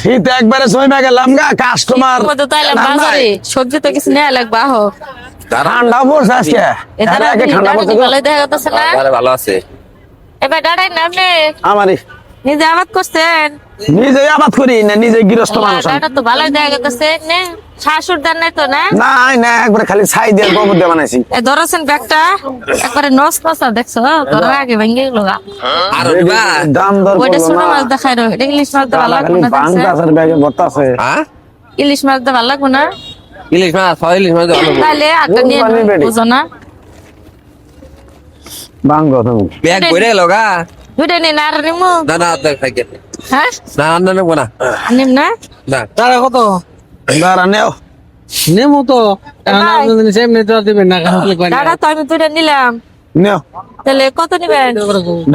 শীত একবারে সইমা গেলাম গা কাস্টমার কত তাইলে বাজারে সবজি তো কিছু নেওয়া লাগবে আহো। ঠান্ডা পড়ছে আজকে। এটা আগে ঠান্ডা পড়ছে ভালো দেখা যাচ্ছে না? ভালো আছে। এবার দাঁড়াই না আপনি আমারই। নিজে আবাদ করছেন? নিজে আবাদ করি না নিজে গৃহস্থ মানুষ। দাঁড়া তো ভালো দেখা যাচ্ছে নে শাশুর দেন নাই তো না? না না একবারে খালি ছাই দিয়ে গোবর দিয়ে বানাইছি। এ ধরেছেন ব্যাগটা? একবারে নস নসা দেখছ? ধরার আগে ভেঙে গেল আর বা। দাম দর ওইটা করল মাছ দেখাই রো এটা ইলিশ মাছ দেওয়া লাগবে খালি না বাং দেখছে? ব্যাগে ভর্তা আছে। হ্যাঁ? ইলিশ মাছ লাগবে না? ইলিশ মাছ হয় ইলিশ মাছ ভালো তাহলে আটটা নিয়ে বুঝো না? বাং ব্যাগ ভরে গেল গা। দুইটা নিন আর নিমু। না না দেখ থাকে হ্যাঁ? না না নেব না। নিম না? না। তারা কত? দাঁড়া নেও। নেমো তো এখন ভাই। আপনাদের সেমনি তো দিবেন না কারণ কি করেন দাদা তো আমি দুইটা নিলাম। নেও। তাহলে কত নিবেন?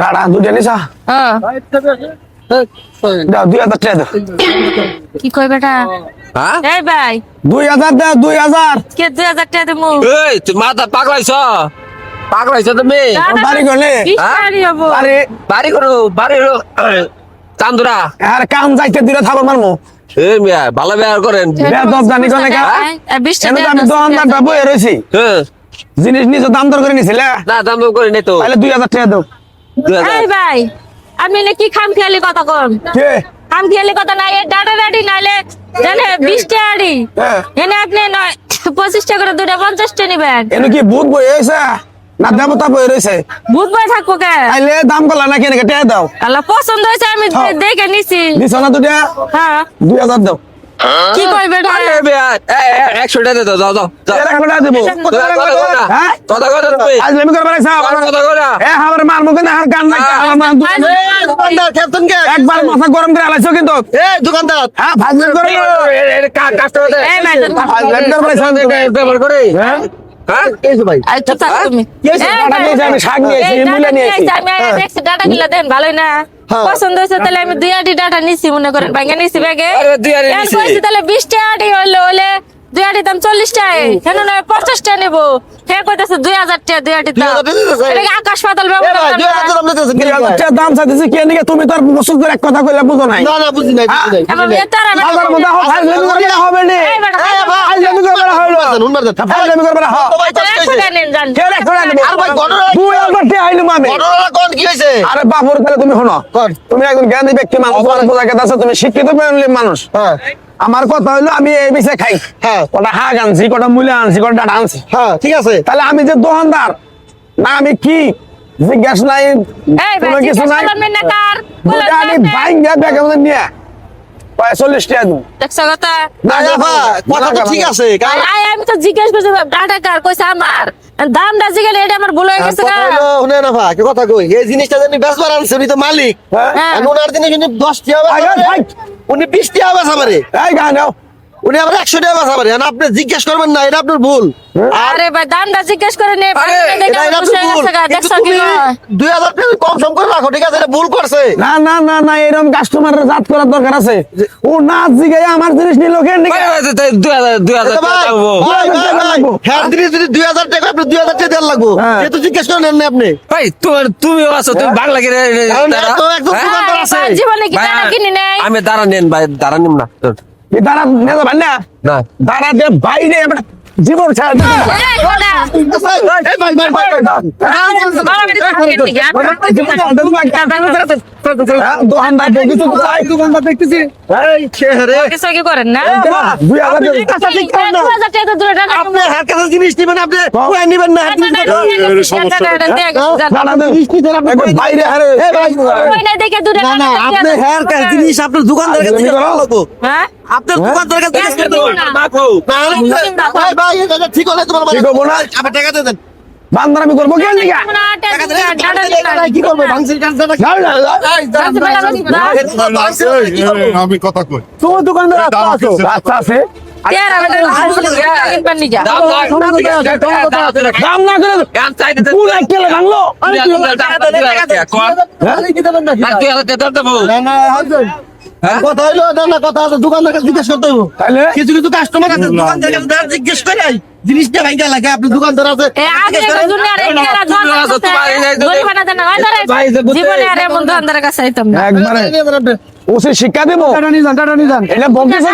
দাঁড়া দুটা নিছা? হ্যাঁ। দুই হাজার টাকা কি কই বেটা? হ্যাঁ? এই ভাই দুই হাজার দাও দুই হাজার। কে দুই হাজার টাকা দেবো এই তুই মাথা পাগলাইছ? পাগলাইছ তুমি? বাড়ি করলে হ্যাঁ? বাড়ি বাড়ি? করো বাড়ি চান্দুরা। আর কাম যাইতে দিলে থাকো মারমু। ভালো ব্যবহার করেন। জানি কোনে কা? এই, বিশ এনে টাকা তো আমি দোকানদারটা বয়ে রয়েছি হ্যাঁ। জিনিস নিজে দাম দর করে নিছিলে? না দাম দাম করে নেই তো। তাহলে দুই হাজার টাকা দাও। ভাই না কি খাম খেয়ালি কথা কন কে? খাম খেয়ালি কথা নাই এ ডাটা ডাডি নাইলে জানে বিশ হ্যাঁ। এনে আপনি নয় পঁচিশ টাকা করে দুইটা পঞ্চাশ টাকা নিবেন। এনে কি ভূত বই হয়েছে না দেবতা বই রয়েছে। ভূত বই থাকব কে? তাইলে দাম করলা না কেনে টাকা দাও। আল্লাহ পছন্দ হয়েছে আমি হ্যাঁ। দেখে নিছি। বিছানা দুটা? হ্যাঁ। দুই হাজার দাও। কি কই বেটা আরে মিয়া, এই, এই, টাকা দে দাও যাও যাও যাও। এর টাকা দেবো কথা কথা কথা হ্যাঁ? কথা কথা কথা কথা এ আমার মার মুখে না আর কান নাই আমার দোকানদার ক্যাপ্টেন কে? একবার মাথা গরম করে আলাইছো কিন্তু। এ দোকানদার। হ্যাঁ ভাজলেন করে। কাস্টমার ভাজলেন করে করে। হ্যাঁ। হ্যাঁ? ভালোই না। পছন্দ হয়েছে তাহলে আমি দুই আটি ডাটা নিছি মনে করেন ভাঙে নিছি ব্যাগে। তাহলে বিশ টাকা আটি হইলে হইলে দুই আটি দাম চল্লিশ টাকা কেন না পঞ্চাশ টাকা নেব। হ্যাঁ কইতেছে দুই হাজার টাকা দুই আটি দাম। 2000 টাকা দিতেছে? এটা আকাশ পাতাল এ ব্যবহার দুই হাজার দাম নিতেছেন দুই হাজার চাইতেছি কে নিকে তুমি তো আর বছর ধরে এক কথা কইলে বুঝো নাই। না না বুঝি নাই হবে নি। তুমি শোনো। তুমি একজন জ্ঞানী ব্যক্তি মানুষ তোমার বোঝা তুমি শিক্ষিত মানুষ। হ্যাঁ। আমার কথা হইল আমি এই বিষয়ে খাই। হ্যাঁ। কটা হাঁক আনছি কটা মূল্য আনছি কটা ডাটা আনছি। হ্যাঁ ঠিক আছে। তাহলে আমি যে দোকানদার না আমি কি? জিজ্ঞাসা নাই কোনো কিছু নাই। করলাম না কার? আমি না, ভাইঙ্গা নিয়ে প্রায় চল্লিশ টাকা দিন দেখছ কথা? না না ভাই কথা তো ঠিক আছে কারণ আই, আমি তো জিজ্ঞেস করছি ডাটা কার? কইছে আমার। দামটা এটা আমার ভুল হয়ে গেছে শুনে না ভাই কথা কই এই জিনিসটা জানি বেচবার আনছে উনি তো মালিক। হ্যাঁ? ওনার জিনিস উনি। উনি বিশ টাকা পারে এই গা নাও উনি আবার একশো টাকা বেচা পারে আপনি জিজ্ঞেস করবেন না এটা আপনার ভুল। আরে ভাই দামটা জিজ্ঞেস করে নে হয়ে? দুই হাজার কম সম করে রাখো ঠিক আছে? এটা ভুল করছে। না না না না এরকম কাস্টমারের জাত করার দরকার আছে। ও না জিগে আমার জিনিস নিল কেন দুই হাজার দুই হাজার। হ্যাঁ জিনিস যদি দুই হাজার টাকা আপনি দুই হাজার টাকা দেওয়ার লাগবো হ্যাঁ। যেহেতু জিজ্ঞেস করেন না আপনি। ভাই তোমার তুমি আছো তুমি বাংলা কিনে আছে। আমি দাঁড়া নেন ভাই দাঁড়া নিম না দাঁড়া নিয়ে যাবেন না। না। দাঁড়া দিয়ে বাইরে জীবন ছাড়া দিতে পারব না। এই, বেটা, এই ভাই, ভাই, ভাই, ভাই, ভাই। বাড়াবাড়ি থাকেন নাকি? হ্যাঁ, দোকানদার দেখি তো কোথায়? এই, কে রে? কিছু কি করেন না দুই হাজার টাকা। ঠিক করেন না। দু হাজার টাকা তো দূরে টাকা আপনি হার কাছে জিনিস নিবেন আপনি কই নিবেন না হার নিবেন। দাঁড়া দে। একবার বাইরে হারে এই ভাই, না না আপনি হেয়ার কাছে জিনিস আপনার দোকানদার কাছে লাগবো। হ্যাঁ আপনার দোকানদার কাছে জিজ্ঞেস না। মাখো। না, না, ভাই, ভাই, ঠিক হলে তোমার ঠিক হব না। আপনি টাকা দেন। বান্দার আমি করব কেন না। আমি কথা কই তোমার দোকানদার রাস্তা আছে। হ্যাঁ? কথা হইল না কথা আছে দোকানদার কাছে জিজ্ঞেস করতে হইব কিছু কিছু কাস্টমার আছে দোকানদার কাছে জিজ্ঞেস করে জিনিসটা ভাঙ্গা লাগে আপনি দোকানদার আছে। দোকানদারের কাছে। ওসি শিক্ষা দেবো? এটা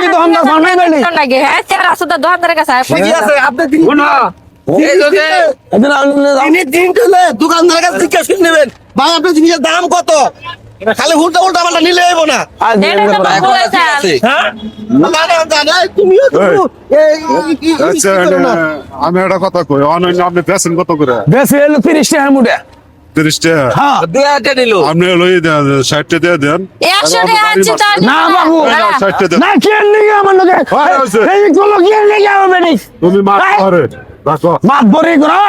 তো আমরা বেলি দোকানদারের আপনি দোকানদারের জিজ্ঞেস নেবেন ভাই আপনার জিনিসের দাম কত? খালি উল্টা উল্টা পাল্টা নিলে না। হ্যাঁ তুমিও আচ্ছা। আমি একটা কথা কই অনন্য আপনি পেছেন কত করে বেশি হলো তিরিশ টাকা তিরিশ হ্যাঁ আপনি লই দেন দিয়ে দেন না বাবু হ্যাঁ। না কেন আমার লোকে হয়, নিগে তুমি মাছ মাত বরি করো